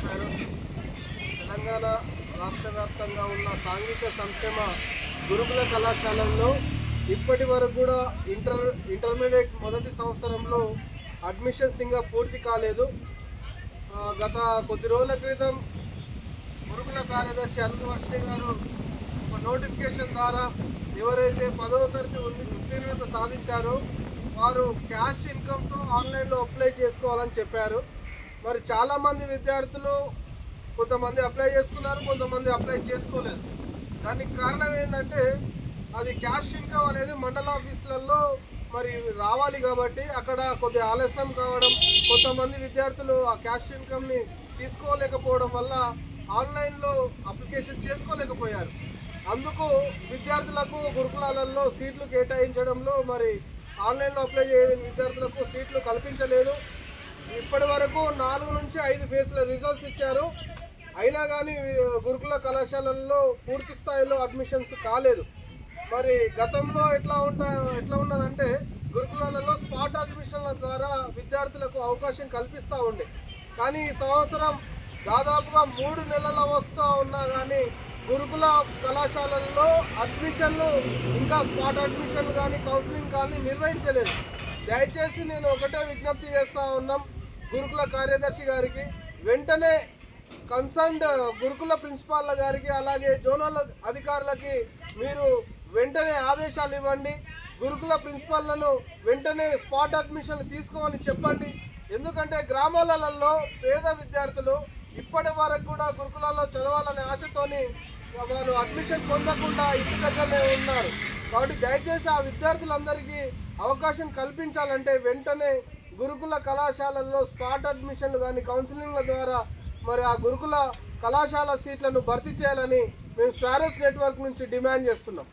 ఫైరోస్ తెలంగాణ రాష్ట్ర వ్యాప్తంగా ఉన్న సాంఘిక సంక్షేమ గురుకుల కళాశాలల్లో ఇప్పటి వరకు కూడా ఇంటర్ ఇంటర్మీడియట్ మొదటి సంవత్సరంలో అడ్మిషన్స్ ఇంకా పూర్తి కాలేదు. గత కొద్ది రోజుల క్రితం గురుకుల కార్యదర్శి అల్లు గారు ఒక నోటిఫికేషన్ ద్వారా ఎవరైతే పదవ తరగతి ఉత్తీర్ణత సాధించారో వారు క్యాష్ ఇన్కమ్తో ఆన్లైన్లో అప్లై చేసుకోవాలని చెప్పారు. మరి చాలామంది విద్యార్థులు కొంతమంది అప్లై చేసుకున్నారు కొంతమంది అప్లై చేసుకోలేదు. దానికి కారణం ఏంటంటే అది క్యాష్ ఇన్కమ్ అనేది మండల ఆఫీసులలో మరి రావాలి కాబట్టి అక్కడ కొద్ది ఆలస్యం కావడం కొంతమంది విద్యార్థులు ఆ క్యాష్ ఇన్కమ్ని తీసుకోలేకపోవడం వల్ల ఆన్లైన్లో అప్లికేషన్ చేసుకోలేకపోయారు. అందుకు విద్యార్థులకు గురుకులాలలో సీట్లు కేటాయించడంలో మరి ఆన్లైన్లో అప్లై చేయని విద్యార్థులకు సీట్లు కల్పించలేదు. ఇప్పటి వరకు నాలుగు నుంచి ఐదు ఫేజ్ల రిజల్ట్స్ ఇచ్చారు. అయినా కానీ గురుకుల కళాశాలల్లో పూర్తి స్థాయిలో అడ్మిషన్స్ కాలేదు. మరి గతంలో ఎట్లా ఉంటా ఎట్లా ఉన్నదంటే గురుకులాలలో స్పాట్ అడ్మిషన్ల ద్వారా విద్యార్థులకు అవకాశం కల్పిస్తూ ఉండే. కానీ ఈ సంవత్సరం దాదాపుగా మూడు నెలల వస్తూ ఉన్నా కానీ గురుకుల కళాశాలల్లో అడ్మిషన్లు ఇంకా స్పాట్ అడ్మిషన్లు కానీ కౌన్సిలింగ్ కానీ నిర్వహించలేదు. దయచేసి నేను ఒకటే విజ్ఞప్తి చేస్తూ ఉన్నాం. గురుకుల కార్యదర్శి గారికి వెంటనే కన్సర్న్డ్ గురుకుల ప్రిన్సిపాల్ గారికి అలాగే జోనల్ అధికారులకి మీరు వెంటనే ఆదేశాలు ఇవ్వండి. గురుకుల ప్రిన్సిపాల్లను వెంటనే స్పాట్ అడ్మిషన్లు తీసుకోమని చెప్పండి. ఎందుకంటే గ్రామాలలో పేద విద్యార్థులు ఇప్పటి వరకు కూడా గురుకులాల్లో చదవాలనే ఆశతోని వారు అడ్మిషన్ పొందకుండా ఇంటి దగ్గరనే ఉన్నారు. కాబట్టి దయచేసి ఆ విద్యార్థులందరికీ అవకాశం కల్పించాలంటే వెంటనే గురుకుల కళాశాలల్లో స్పాట్ అడ్మిషన్లు కానీ కౌన్సిలింగ్ల ద్వారా మరి ఆ గురుకుల కళాశాల సీట్లను భర్తీ చేయాలని మేము స్వారస్ నెట్వర్క్ నుంచి డిమాండ్ చేస్తున్నాం.